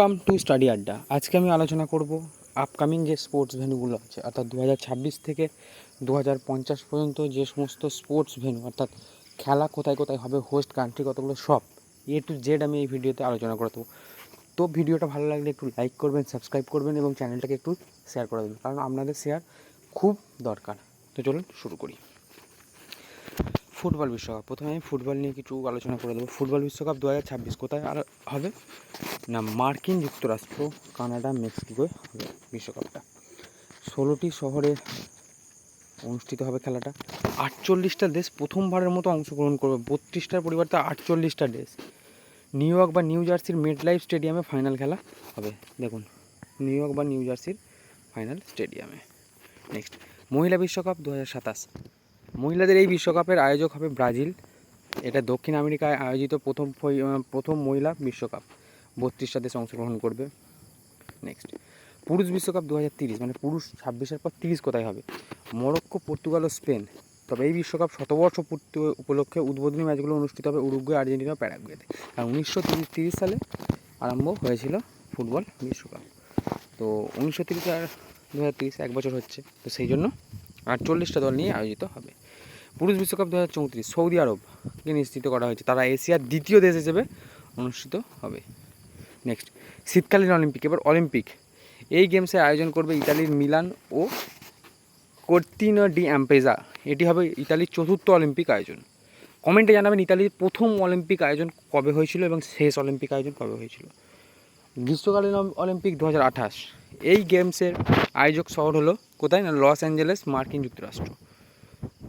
Come to study আড্ডা আজকে আমি আলোচনা করব আপকামিং যে স্পোর্টস ভেন্যুগুলো আছে, অর্থাৎ দু হাজার ছাব্বিশ থেকে দু পর্যন্ত যে সমস্ত স্পোর্টস ভেন্যু অর্থাৎ খেলা কোথায় কোথায় হবে হোস্ট কান্ট্রি কতগুলো, সব এ টু জেড আমি এই ভিডিওতে আলোচনা করে দেবো। তো ভিডিওটা ভালো লাগলে একটু লাইক করবেন সাবস্ক্রাইব করবেন এবং চ্যানেলটাকে একটু শেয়ার করে দেবেন, কারণ আপনাদের শেয়ার খুব দরকার। তো চলুন শুরু করি। ফুটবল বিশ্বকাপ। প্রথমে আমি ফুটবল নিয়ে কিছু আলোচনা করে দেবো। ফুটবল বিশ্বকাপ দু হাজার ছাব্বিশ কোথায় আর হবে? না, মার্কিন যুক্তরাষ্ট্র, কানাডা মেক্সিকোয় হবে বিশ্বকাপটা। ষোলোটি শহরে অনুষ্ঠিত হবে খেলাটা। আটচল্লিশটা দেশ প্রথমবারের মতো অংশগ্রহণ করবে। বত্রিশটার পরিবর্তে আটচল্লিশটা দেশ। নিউ ইয়র্ক বা নিউ জার্সির মেড লাইফ স্টেডিয়ামে ফাইনাল খেলা হবে। দেখুন, নিউ ইয়র্ক বা নিউ জার্সির ফাইনাল স্টেডিয়ামে নেক্সট মহিলা বিশ্বকাপ দু হাজার সাতাশ। মহিলাদের এই বিশ্বকাপের আয়োজক হবে ব্রাজিল। এটা দক্ষিণ আমেরিকায় আয়োজিত প্রথম প্রথম মহিলা বিশ্বকাপ। বত্রিশটা দেশ অংশগ্রহণ করবে। নেক্সট পুরুষ বিশ্বকাপ দু মানে পুরুষ ছাব্বিশের পর তিরিশ কোথায় হবে? মরক্কো, পর্তুগাল ও স্পেন। তবে এই বিশ্বকাপ শতবর্ষ পূর্তি উপলক্ষে উদ্বোধনী ম্যাচগুলো অনুষ্ঠিত হবে উরুগুয়ে, আর্জেন্টিনা প্যারাগুয়েতে। আর উনিশশো সালে আরম্ভ হয়েছিল ফুটবল বিশ্বকাপ। তো উনিশশো তিরিশ আর দু এক বছর হচ্ছে। তো সেই জন্য আটচল্লিশটা দল নিয়ে আয়োজিত হবে। পুরুষ বিশ্বকাপ দু হাজার চৌত্রিশ, সৌদি আরবকে নিশ্চিত করা হয়েছে। তারা এশিয়ার দ্বিতীয় দেশ হিসেবে অনুষ্ঠিত হবে। নেক্সট শীতকালীন অলিম্পিক। এবার অলিম্পিক। এই গেমসের আয়োজন করবে ইতালির মিলান ও কর্তিনো ডি অ্যাম্পেজা। এটি হবে ইতালির চতুর্থ অলিম্পিক আয়োজন। কমেন্টে জানাবেন ইতালির প্রথম অলিম্পিক আয়োজন কবে হয়েছিল এবং শেষ অলিম্পিক আয়োজন কবে হয়েছিল। গ্রীষ্মকালীন অলিম্পিক দু হাজার আঠাশ। এই গেমসের আয়োজক শহর হলো কোথায় না? লস অ্যাঞ্জেলেস, মার্কিন যুক্তরাষ্ট্র।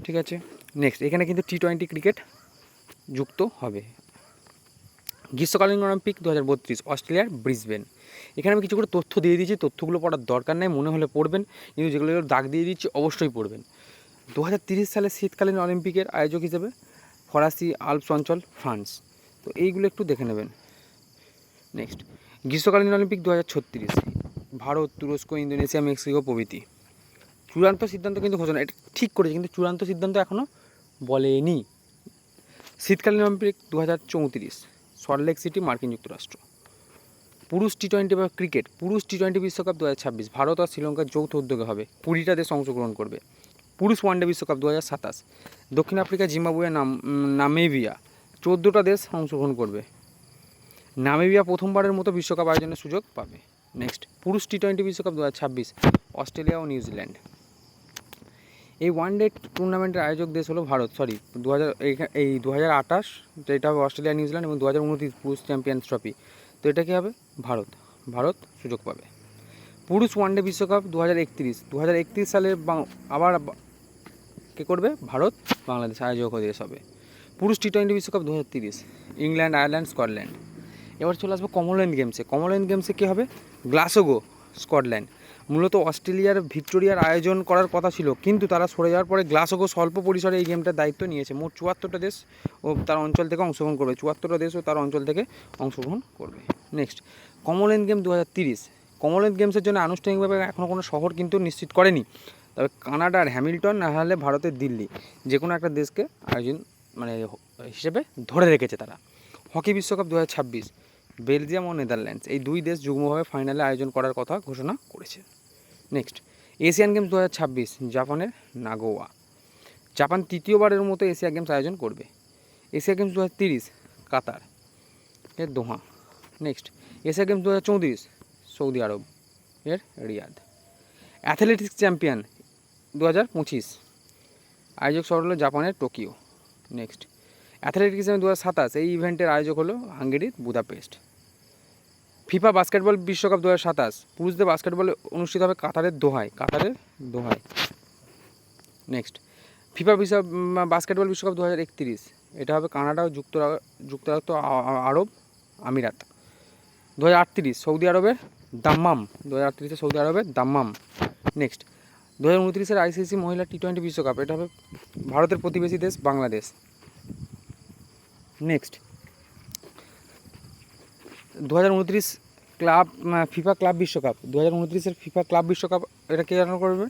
ঠিক আছে? নেক্সট এখানে কিন্তু টি টোয়েন্টি ক্রিকেট যুক্ত হবে। গ্রীষ্মকালীন অলিম্পিক দু হাজার বত্রিশ অস্ট্রেলিয়ার ব্রিসবেন এখানে আমি কিছু করে তথ্য দিয়ে দিয়েছি, তথ্যগুলো পড়ার দরকার নেই, মনে হলে পড়বেন, কিন্তু যেগুলো দাগ দিয়ে দিচ্ছি, অবশ্যই পড়বেন। দু হাজার তিরিশ সালে শীতকালীন অলিম্পিকের আয়োজক হিসেবে ফরাসি আলপস অঞ্চল, ফ্রান্স। তো এইগুলো একটু দেখে নেবেন। নেক্সট গ্রীষ্মকালীন অলিম্পিক দু হাজার ছত্রিশ, ভারত, তুরস্ক, ইন্দোনেশিয়া, মেক্সিকো প্রভৃতি। চূড়ান্ত সিদ্ধান্ত কিন্তু ঘোষণা, এটা ঠিক করেছে, কিন্তু চূড়ান্ত সিদ্ধান্ত এখনও বলেনি। শীতকালীন অলিম্পিক দু হাজার চৌত্রিশ সল্টলেক সিটি মার্কিন যুক্তরাষ্ট্র। পুরুষ টি টোয়েন্টি বা ক্রিকেট, পুরুষ টি টোয়েন্টি বিশ্বকাপ দু হাজার ছাব্বিশ, ভারত আর শ্রীলঙ্কার যৌথ উদ্যোগে হবে। কুড়িটা দেশ অংশগ্রহণ করবে। পুরুষ ওয়ানডে বিশ্বকাপ দু হাজার সাতাশ, দক্ষিণ আফ্রিকা জিম্বাবুয়ে নাম, নামিবিয়া, চোদ্দোটা দেশ অংশগ্রহণ করবে। নামিবিয়া প্রথমবারের মতো বিশ্বকাপ আয়োজনের সুযোগ পাবে। নেক্সট, পুরুষ টি টোয়েন্টি বিশ্বকাপ দু হাজার ছাব্বিশ, অস্ট্রেলিয়া ও নিউজিল্যান্ড। এই ওয়ান ডে টুর্নামেন্টের আয়োজক দেশ হলো ভারত সরি দু হাজার এই দু হাজার আঠাশ, যেটা হবে অস্ট্রেলিয়া, নিউজিল্যান্ড এবং দু হাজার উনত্রিশ পুরুষ চ্যাম্পিয়ন্স ট্রফি, তো এটা কী হবে? ভারত ভারত সুযোগ পাবে। পুরুষ ওয়ান ডে বিশ্বকাপ দু হাজার একত্রিশ দু হাজার একত্রিশ সালে আবার কে করবে? ভারত, বাংলাদেশ আয়োজক দেশ হবে। পুরুষ টি টোয়েন্টি বিশ্বকাপ দু হাজার তিরিশ, ইংল্যান্ড, আয়ারল্যান্ড, স্কটল্যান্ড। এবার চলে আসব কমনওয়েলথ গেমসে। কমনওয়েলথ গেমসে কী হবে? Glasgow, Scotland. মূলত অস্ট্রেলিয়ার ভিক্টোরিয়ার আয়োজন করার কথা ছিল, কিন্তু তারা সরে যাওয়ার পরে গ্লাসোগো স্বল্প পরিসরে এই গেমটার দায়িত্ব নিয়েছে। মোট চুয়াত্তরটা দেশ ও তার অঞ্চল থেকে অংশগ্রহণ করবে। চুয়াত্তরটা দেশ ও তার অঞ্চল থেকে অংশগ্রহণ করবে। নেক্সট কমনওয়েলথ গেম দু হাজার তিরিশ কমনওয়েলথ গেমসের জন্য আনুষ্ঠানিকভাবে এখনও কোনো শহর কিন্তু নিশ্চিত করেনি। তবে কানাডার হ্যামিল্টন না হলে ভারতের দিল্লি যে কোনো একটা দেশকে আয়োজন মানে হিসেবে ধরে রেখেছে তারা। হকি বিশ্বকাপ দু হাজার ছাব্বিশ, বেলজিয়াম ও নেদারল্যান্ডস, এই দুই দেশ যুগ্মভাবে ফাইনালে আয়োজন করার কথা ঘোষণা করেছে। নেক্সট এশিয়ান গেমস দু হাজার ছাব্বিশ জাপানের নাগোয়া জাপান তৃতীয়বারের মতো এশিয়া গেমস আয়োজন করবে। এশিয়া গেমস দু কাতার এর দোহা। নেক্সট এশিয়া গেমস দু হাজার চৌত্রিশ সৌদি আরব এর রিয়াদ অ্যাথলেটিক্স চ্যাম্পিয়ন দু হাজার পঁচিশ, আয়োজক শহর হলো জাপানের টোকিও নেক্সট অ্যাথলেটিক্স দু হাজার সাতাশ, এই ইভেন্টের আয়োজক হলো হাঙ্গেরির বুদাপেস্ট ফিফা বাস্কেটবল বিশ্বকাপ দু হাজার সাতাশ পুরুষদের বাস্কেটবল অনুষ্ঠিত হবে কাতারের দোহায়। কাতারের দোহায়। নেক্সট ফিফা বিশ্ব বাস্কেটবল বিশ্বকাপ দু হাজার একত্রিশ। এটা হবে কানাডা ও যুক্তরা যুক্তরাষ্ট্র আরব আমিরাত। দু হাজার আটত্রিশ, সৌদি আরবের দাম্মাম। দু হাজার আটত্রিশে সৌদি আরবের দাম্মাম। নেক্সট দু হাজার উনত্রিশের আইসিসি মহিলা টি টোয়েন্টি বিশ্বকাপ। এটা হবে ভারতের প্রতিবেশী দেশ বাংলাদেশ। নেক্সট দু হাজার উনত্রিশ ক্লাব ফিফা ক্লাব বিশ্বকাপ। দু হাজার ফিফা ক্লাব বিশ্বকাপ, এটা কে আয়োজন করবে?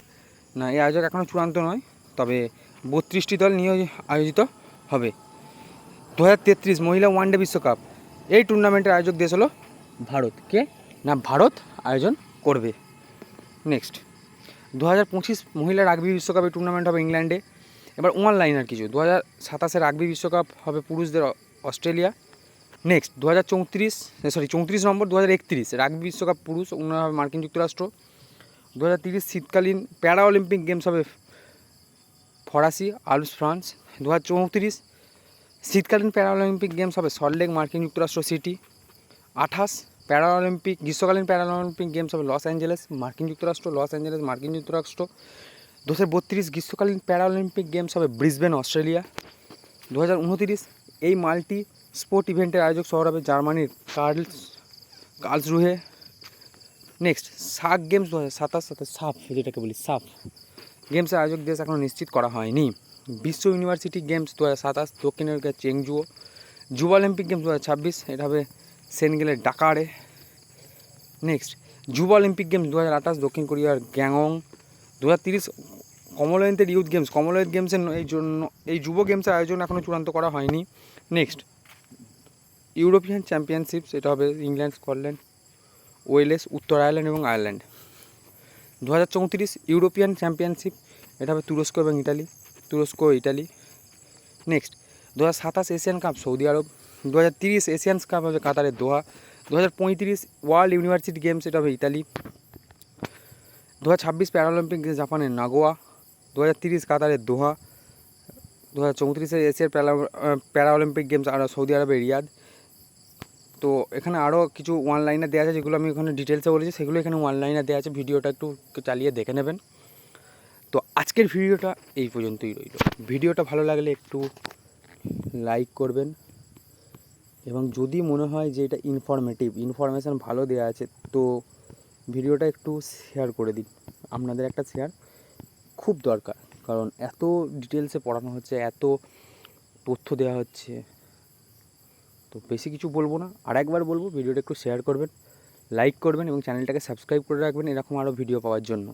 না, এই আয়োজক এখনও চূড়ান্ত নয়, তবে বত্রিশটি দল নিয়ে আয়োজিত হবে। দু হাজার তেত্রিশ মহিলা ওয়ানডে বিশ্বকাপ, এই টুর্নামেন্টের আয়োজক দেশ হলো ভারত। কে? না, ভারত আয়োজন করবে। নেক্সট। দু হাজার পঁচিশ মহিলা রাগবি বিশ্বকাপের টুর্নামেন্ট হবে ইংল্যান্ডে। এবার অনলাইন আর কিছু। দু হাজার সাতাশে রাগবি বিশ্বকাপ হবে পুরুষদের অস্ট্রেলিয়া। নেক্সট দু হাজার চৌত্রিশ সরি চৌত্রিশ নম্বর দু হাজার একত্রিশ, রাগবি বিশ্বকাপ পুরুষ ওনারা হবে মার্কিন যুক্তরাষ্ট্র। দু হাজার তিরিশ, শীতকালীন প্যারা অলিম্পিক গেমস হবে ফরাসি, আলস, ফ্রান্স। দু হাজার চৌত্রিশ, শীতকালীন প্যারা অলিম্পিক গেমস হবে সল্টলেক মার্কিন যুক্তরাষ্ট্র, সিটি। আঠাশ প্যারা অলিম্পিক গ্রীষ্মকালীন প্যারা অলিম্পিক গেমস হবে লস অ্যাঞ্জেলেস, মার্কিন যুক্তরাষ্ট্র, লস অ্যাঞ্জেলেস, মার্কিন যুক্তরাষ্ট্র। দু হাজার বত্রিশ, গ্রীষ্মকালীন প্যারা অলিম্পিক গেমস হবে ব্রিসবেন, অস্ট্রেলিয়া। দু হাজার উনতিরিশ, এই মাল্টি স্পোর্ট ইভেন্টের আয়োজক শহর হবে জার্মানির কার্লস কার্লসরুহে। নেক্সট সাক গেমস দু হাজার সাতাশ সাফ, যেটাকে বলি সাফ। গেমসের আয়োজক দেশ এখনও নিশ্চিত করা হয়নি। বিশ্ব ইউনিভার্সিটি গেমস দু হাজার সাতাশ, দক্ষিণ আফ্রিকার চেংজুও যুব অলিম্পিক গেমস দু হাজার ছাব্বিশ, এটা হবে সেনগেলের ডাকারে। নেক্সট যুব অলিম্পিক গেমস দু হাজার আঠাশ, দক্ষিণ কোরিয়ার গ্যাংং দু হাজার তিরিশ, কমনওয়েলথের ইউথ গেমস কমনওয়েলথ গেমসের এই জন্য, এই যুব গেমসের আয়োজন এখনও চূড়ান্ত করা হয়নি। নেক্সট ইউরোপিয়ান চ্যাম্পিয়নশিপ এটা হবে ইংল্যান্ড, স্কটল্যান্ড, ওয়েলেস, উত্তর আয়ারল্যান্ড এবং আয়ারল্যান্ড। দু হাজার চৌত্রিশ ইউরোপিয়ান চ্যাম্পিয়নশিপ, এটা হবে তুরস্ক এবং ইটালি, তুরস্ক ইটালি। নেক্সট দু হাজার সাতাশ এশিয়ান কাপ, সৌদি আরব। দু হাজার তিরিশ এশিয়ান কাপ হবে কাতারের দোহা। দু হাজার পঁয়ত্রিশ ওয়ার্ল্ড ইউনিভার্সিটি গেমস, এটা হবে ইতালি। দু হাজার ছাব্বিশ প্যারালিম্পিক জাপানের নাগোয়া। দু হাজার তিরিশ কাতারের দোহা। দু হাজার চৌত্রিশে এশিয়ার প্যারা প্যারা অলিম্পিক গেমস, আর সৌদি আরবের রিয়াদ। তো এখানে আরও কিছু অনলাইনে দেওয়া আছে, যেগুলো আমি ওখানে ডিটেলসে বলেছি, সেগুলো এখানে অনলাইনে দেওয়া আছে, ভিডিওটা একটু চালিয়ে দেখে নেবেন। তো আজকের ভিডিওটা এই পর্যন্তই রইল। ভিডিওটা ভালো লাগলে একটু লাইক করবেন। এবং যদি মনে হয় যে এটা ইনফরমেটিভ ইনফরমেশান ভালো দেওয়া আছে, তো ভিডিওটা একটু শেয়ার করে দিন। আপনাদের একটা শেয়ার খুব দরকার। কারণ এত ডিটেলসে পড়ানো হচ্ছে, এত তথ্য দেওয়া হচ্ছে। তো বেশি কিছু বলব না। আর একবার বলব, ভিডিওটা একটু শেয়ার করবেন লাইক করবেন এবং চ্যানেলটাকে সাবস্ক্রাইব করে রাখবেন, এরকম আরও ভিডিও পাওয়ার জন্য।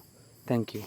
Thank you